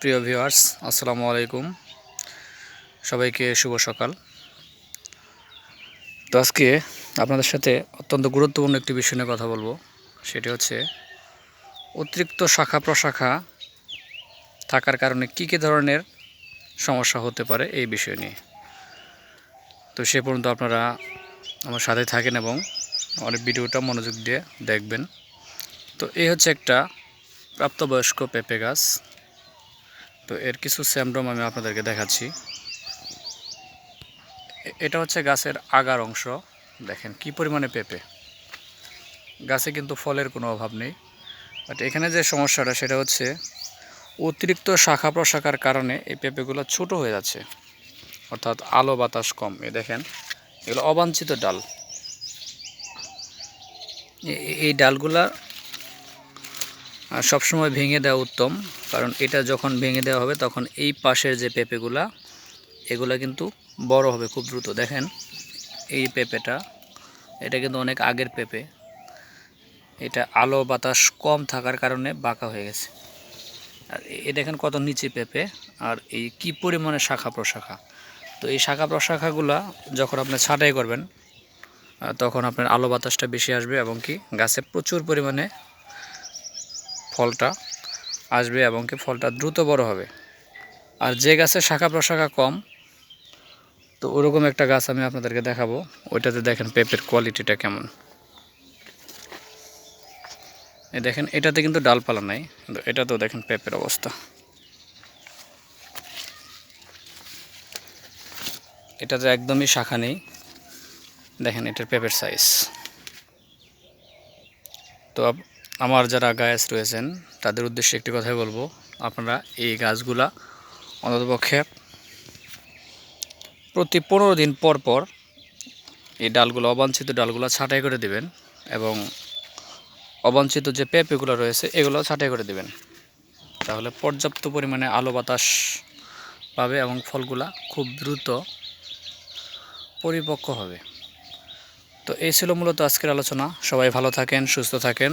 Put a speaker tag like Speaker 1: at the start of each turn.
Speaker 1: প্রিয় ভিউয়ার্স, আসসালামু আলাইকুম। সবাইকে শুভ সকাল। তো আজকে আপনাদের সাথে অত্যন্ত গুরুত্বপূর্ণ একটি বিষয় নিয়ে কথা বলব। সেটি হচ্ছে, অতিরিক্ত শাখা প্রশাখা থাকার কারণে কী কী ধরনের সমস্যা হতে পারে এই বিষয় নিয়ে। তো সে পর্যন্ত আপনারা আমার সাথে থাকেন এবং আমার ভিডিওটা মনোযোগ দিয়ে দেখবেন। তো এই হচ্ছে একটা প্রাপ্তবয়স্ক পেঁপে গাছ। তো এর কিছু স্যামডম আমি আপনাদেরকে দেখাচ্ছি। এটা হচ্ছে গাছের আগার অংশ। দেখেন কি পরিমাণে পেঁপে। গাছে কিন্তু ফলের কোনো অভাব নেই। বাট এখানে যে সমস্যাটা, সেটা হচ্ছে অতিরিক্ত শাখা প্রশাখার কারণে এই পেঁপেগুলো ছোট হয়ে যাচ্ছে। অর্থাৎ আলো বাতাস কম। এ দেখেন, এগুলো অবাঞ্ছিত ডাল। এই ডালগুলা সবসময় ভেঙে দেওয়া উত্তম, কারণ এটা যখন ভেঙে দেওয়া হবে তখন এই পাশের যে পেঁপেগুলা, এগুলা কিন্তু বড় হবে খুব দ্রুত। দেখেন, এই পেঁপেটা, এটা কিন্তু অনেক আগের পেঁপে। এটা আলো বাতাস কম থাকার কারণে বাঁকা হয়ে গেছে। আর এ দেখেন কত নিচে পেঁপে, আর এই কি পরিমাণে শাখা প্রশাখা। তো এই শাখা প্রশাখাগুলা যখন আপনি ছাঁটাই করবেন তখন আপনার আলো বাতাসটা বেশি আসবে এবং কি গাছে প্রচুর পরিমাণে ফলটা আসবে এবং কি ফলটা দ্রুত বড় হবে। আর যে গাছের শাখা প্রশাখা কম, তো ওরকম একটা গাছ আমি আপনাদেরকে দেখাবো। ওইটাতে দেখেন পেঁপের কোয়ালিটিটা কেমন। এই দেখেন, এটাতে কিন্তু ডালপালা নাই, কিন্তু এটাতেও দেখেন পেঁপের অবস্থা। এটাতে একদমই শাখা নেই। দেখেন এটার পেঁপের সাইজ তো আমার যারা গায়েস রয়েছেন, তাদের উদ্দেশ্যে একটি কথাই বলব। আপনারা এই গাছগুলা অন্ততপক্ষে প্রতি পনেরো দিন পর পর এই ডালগুলো, অবাঞ্ছিত ডালগুলো ছাঁটাই করে দিবেন এবং অবাঞ্ছিত যে পেঁপেগুলো রয়েছে, এগুলো ছাঁটাই করে দিবেন। তাহলে পর্যাপ্ত পরিমাণে আলো বাতাস পাবে এবং ফলগুলা খুব দ্রুত পরিপক্ক হবে। তো এই ছিল মূলত আজকের আলোচনা। সবাই ভালো থাকেন, সুস্থ থাকেন।